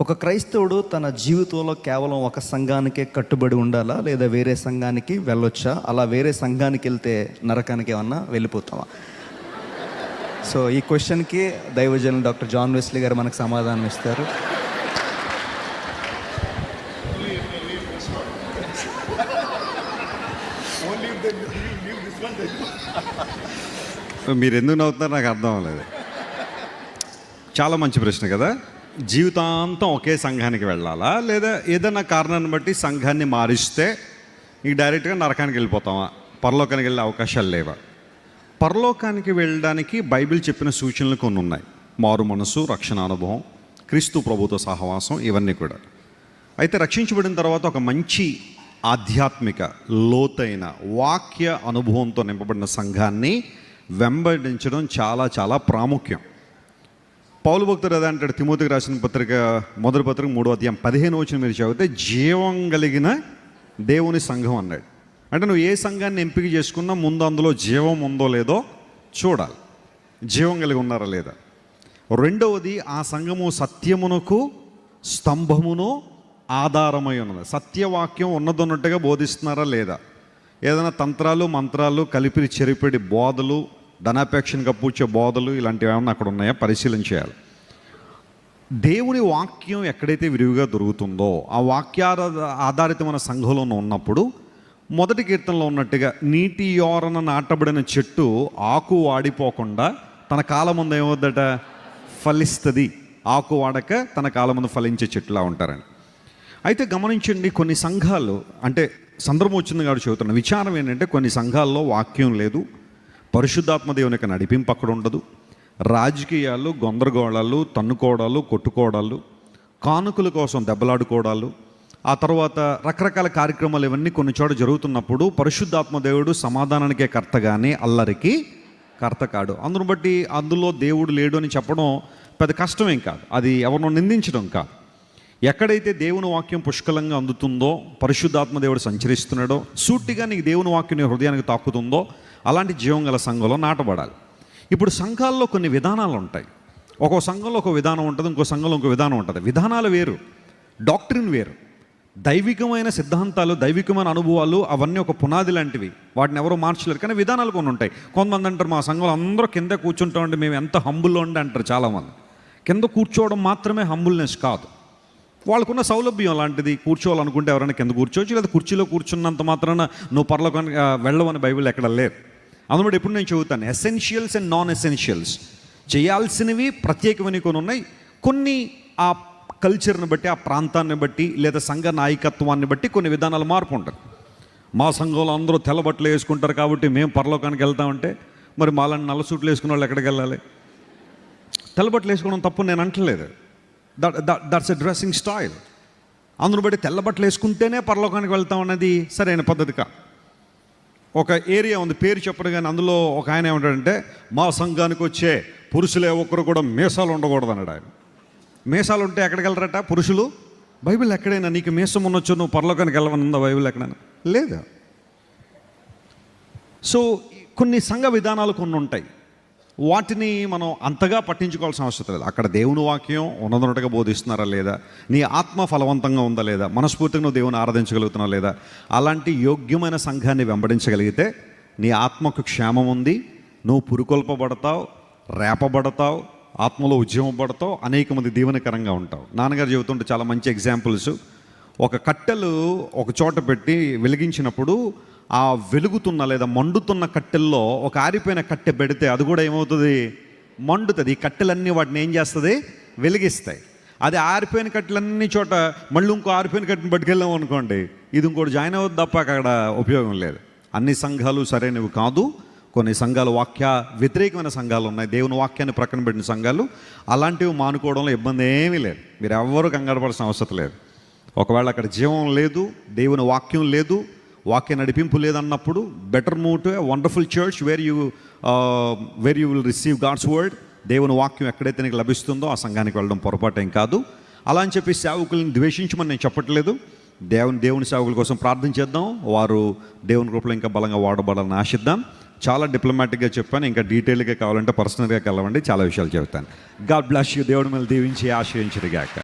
ఒక క్రైస్తవుడు తన జీవితంలో కేవలం ఒక సంఘానికే కట్టుబడి ఉండాలా? లేదా వేరే సంఘానికి వెళ్ళొచ్చా? అలా వేరే సంఘానికి వెళ్తే నరకానికి ఏమన్నా వెళ్ళిపోతామా సో ఈ క్వశ్చన్కి దైవజన్ డాక్టర్ జాన్ వెస్లీ గారు మనకు సమాధానం ఇస్తారు. మీరు ఎందుకు నవ్వుతున్నారు నాకు అర్థం అవ్వలేదు. చాలా మంచి ప్రశ్న కదా? జీవితాంతం ఒకే సంఘానికి వెళ్ళాలా? లేదా ఏదైనా కారణాన్ని బట్టి సంఘాన్ని మారిస్తే ఈ డైరెక్ట్గా నరకానికి వెళ్ళిపోతామా పరలోకానికి వెళ్ళే అవకాశాలు లేవా? పరలోకానికి వెళ్ళడానికి బైబిల్ చెప్పిన సూచనలు కొన్ని ఉన్నాయి. మారు మనసు రక్షణ అనుభవం క్రీస్తు ప్రభుతో సహవాసం ఇవన్నీ కూడా. అయితే రక్షించబడిన తర్వాత ఒక మంచి ఆధ్యాత్మిక లోతైన వాక్య అనుభవంతో నింపబడిన సంఘాన్ని వెంబడించడం చాలా చాలా ప్రాముఖ్యం. పౌలు భక్తుడు అదే అంటాడు తిమోతికి రాసిన పత్రిక మొదటి పత్రిక మూడో అధ్యాయం పదిహేను వచ్చిన మీరు చదివితే జీవం కలిగిన దేవుని సంఘం అన్నాడు. అంటే నువ్వు ఏ సంఘాన్ని ఎంపిక చేసుకున్నా ముందు అందులో జీవం ఉందో లేదో చూడాలి. జీవం కలిగి ఉన్నారా లేదా? రెండవది ఆ సంఘము సత్యమునకు స్తంభమును ఆధారమై ఉన్నది. సత్యవాక్యం ఉన్నదన్నట్టుగా బోధిస్తున్నారా లేదా? ఏదైనా తంత్రాలు మంత్రాలు కలిపి చెరిపిడి బోధలు ధనాపేక్షను కప్పుచ్చే బోధలు ఇలాంటివి ఏమన్నా అక్కడ ఉన్నాయా? పరిశీలన చేయాలి. దేవుని వాక్యం ఎక్కడైతే విరివిగా దొరుకుతుందో ఆ వాక్యార ఆధారితమైన సంఘంలో ఉన్నప్పుడు మొదటి కీర్తనలో ఉన్నట్టుగా నీటి యోరన నాటబడిన చెట్టు ఆకు వాడిపోకుండా తన కాలం ముందు ఏమవుద్దట ఫలిస్తుంది. ఆకు వాడక తన కాలం ముందు ఫలించే చెట్టులా ఉంటారని. అయితే గమనించండి కొన్ని సంఘాలు అంటే సందర్భం వచ్చింది కాబట్టి చెబుతున్న విచారం ఏంటంటే కొన్ని సంఘాల్లో వాక్యం లేదు పరిశుద్ధాత్మ దేవుని యొక్క నడిపింపు అక్కడ ఉండదు. రాజకీయాలు గందరగోళాలు తన్నుకోవడాలు కొట్టుకోవడాలు కానుకల కోసం దెబ్బలాడుకోవడాలు ఆ తర్వాత రకరకాల కార్యక్రమాలు ఇవన్నీ కొన్ని చోట జరుగుతున్నప్పుడు పరిశుద్ధాత్మ దేవుడు సమాధానానికే కర్త కానీ అల్లరికి కర్త కాడు. అందును బట్టి అందులో దేవుడు లేడు అని చెప్పడం పెద్ద కష్టమేం కాదు. అది ఎవరినో నిందించడం కాదు. ఎక్కడైతే దేవుని వాక్యం పుష్కలంగా అందుతుందో పరిశుద్ధాత్మ దేవుడు సంచరిస్తున్నాడో సూటిగా నీకు దేవుని వాక్యం నీ హృదయానికి తాకుతుందో అలాంటి జీవం గల సంఘంలో నాటబడాలి. ఇప్పుడు సంఘాల్లో కొన్ని విధానాలు ఉంటాయి. ఒక్కో సంఘంలో ఒక విధానం ఉంటుంది ఇంకో సంఘంలో ఇంకో విధానం ఉంటుంది. విధానాలు వేరు డాక్టరిన్ వేరు. దైవికమైన సిద్ధాంతాలు దైవికమైన అనుభవాలు అవన్నీ ఒక పునాది లాంటివి. వాటిని ఎవరో మార్చలేరు కానీ విధానాలు కొన్ని ఉంటాయి. కొంతమంది అంటారు మా సంఘంలో అందరూ కింద కూర్చుంటామండి మేము ఎంత హంబుల్లో ఉండి అంటారు చాలామంది. కింద కూర్చోవడం మాత్రమే హంబుల్నెస్ కాదు. వాళ్ళకున్న సౌలభ్యం లాంటిది కూర్చోవాలనుకుంటే ఎవరైనా కింద కూర్చోవచ్చు లేదా కుర్చీలో కూర్చున్నంత మాత్రాన నువ్వు పర్లోకానికి వెళ్ళవని బైబిల్ ఎక్కడ లేదు. అందులో ఎప్పుడు నేను చెబుతాను ఎసెన్షియల్స్ అండ్ నాన్ ఎసెన్షియల్స్ చేయాల్సినవి ప్రత్యేకమైనవి కొన్ని ఉన్నాయి. కొన్ని ఆ కల్చర్ని బట్టి ఆ ప్రాంతాన్ని బట్టి లేదా సంఘ నాయకత్వాన్ని బట్టి కొన్ని విధానాలు మార్పు ఉంటుంది మా సంఘంలో అందరూ తెల్లబట్టలు వేసుకుంటారు కాబట్టి మేము పరలోకానికి వెళ్తామంటే మరి మాలాంటి నల్ల సూట్లు వేసుకున్న వాళ్ళు ఎక్కడికి వెళ్ళాలి? తెల్లబట్టలు వేసుకోవడం తప్పు నేను అంటలేదు. దట్స్ ఎ డ్రెస్సింగ్ స్టైల్ అందును బట్టి తెల్లబట్టలు వేసుకుంటేనే పరలోకానికి వెళ్తాం అన్నది సరైన పద్ధతి కా. ఒక ఏరియా ఉంది పేరు చెప్పడం కానీ అందులో ఒక ఆయన ఏమంటాడంటే మా సంఘానికి వచ్చే పురుషులే ఒక్కరు కూడా మీసాలు ఉండకూడదు అన్నాడు ఆయన. మీసాలు ఉంటే ఎక్కడికి వెళ్ళరట పురుషులు? బైబిల్ ఎక్కడైనా నీకు మీసం ఉండొచ్చు నువ్వు పరలోకానికి వెళ్ళవనుందా బైబిల్ ఎక్కడైనా? లేదా? సో కొన్ని సంఘ విధానాలు కొన్ని ఉంటాయి వాటిని మనం అంతగా పట్టించుకోవాల్సిన అవసరం లేదు. అక్కడ దేవుని వాక్యం ఉన్నదొన్నట్టుగా బోధిస్తున్నారా లేదా? నీ ఆత్మ ఫలవంతంగా ఉందా లేదా? మనస్ఫూర్తిగా నువ్వు దేవుని ఆరాధించగలుగుతున్నావు లేదా? అలాంటి యోగ్యమైన సంఘాన్ని వెంబడించగలిగితే నీ ఆత్మకు క్షేమం ఉంది. నువ్వు పురుకొల్పబడతావు రేపబడతావు ఆత్మలో ఉద్యమం పడతావు అనేక మంది దీవెనకరంగా ఉంటావు. నాన్నగారు చెబుతుంటే చాలా మంచి ఎగ్జాంపుల్స్ ఒక కట్టెలు ఒక చోట పెట్టి వెలిగించినప్పుడు ఆ వెలుగుతున్న లేదా మండుతున్న కట్టెల్లో ఒక ఆరిపోయిన కట్టె పెడితే అది కూడా ఏమవుతుంది? మండుతుంది. ఈ కట్టెలన్నీ వాటిని ఏం చేస్తుంది? వెలిగిస్తాయి. అది ఆరిపోయిన కట్టెలన్నీ చోట మళ్ళీ ఇంకో ఆరిపోయిన కట్టెని పట్టుకెళ్ళాం అనుకోండి ఇది ఇంకోటి జాయిన్ అవ్వద్దు తప్ప అక్కడ ఉపయోగం లేదు. అన్ని సంఘాలు సరైనవి కాదు. కొన్ని సంఘాలు వాక్య వ్యతిరేకమైన సంఘాలు ఉన్నాయి. దేవుని వాక్యాన్ని ప్రక్కన పెట్టిన సంఘాలు. అలాంటివి మానుకోవడంలో ఇబ్బంది ఏమీ లేదు. మీరు ఎవ్వరూ కంగారు పడాల్సిన అవసరం లేదు. ఒకవేళ అక్కడ జీవం లేదు దేవుని వాక్యం లేదు వాక్య నడిపింపు లేదన్నప్పుడు better move to wonderful church where you where you will receive God's word దేవుని వాక్యం ఎక్కడైతే నీకు లభిస్తుందో ఆ సంఘానికి వెళ్ళడం పొరపాటేం కాదు. అలా అని చెప్పి సేవకులను ద్వేషించమని నేను చెప్పట్లేదు. దేవుని దేవుని సేవకుల కోసం ప్రార్థన చేద్దాం. వారు దేవుని రూపంలో ఇంకా బలంగా వాడబడాలని ఆశిద్దాం. చాలా డిప్లొమాటిక్గా చెప్పాను. ఇంకా డీటెయిల్గా కావాలంటే పర్సనల్గా కలవండి చాలా విషయాలు చెబుతాను. గాడ్ బ్లాస్ యూ దేవుడి మీద దీవించి ఆశ్రయించడిగాక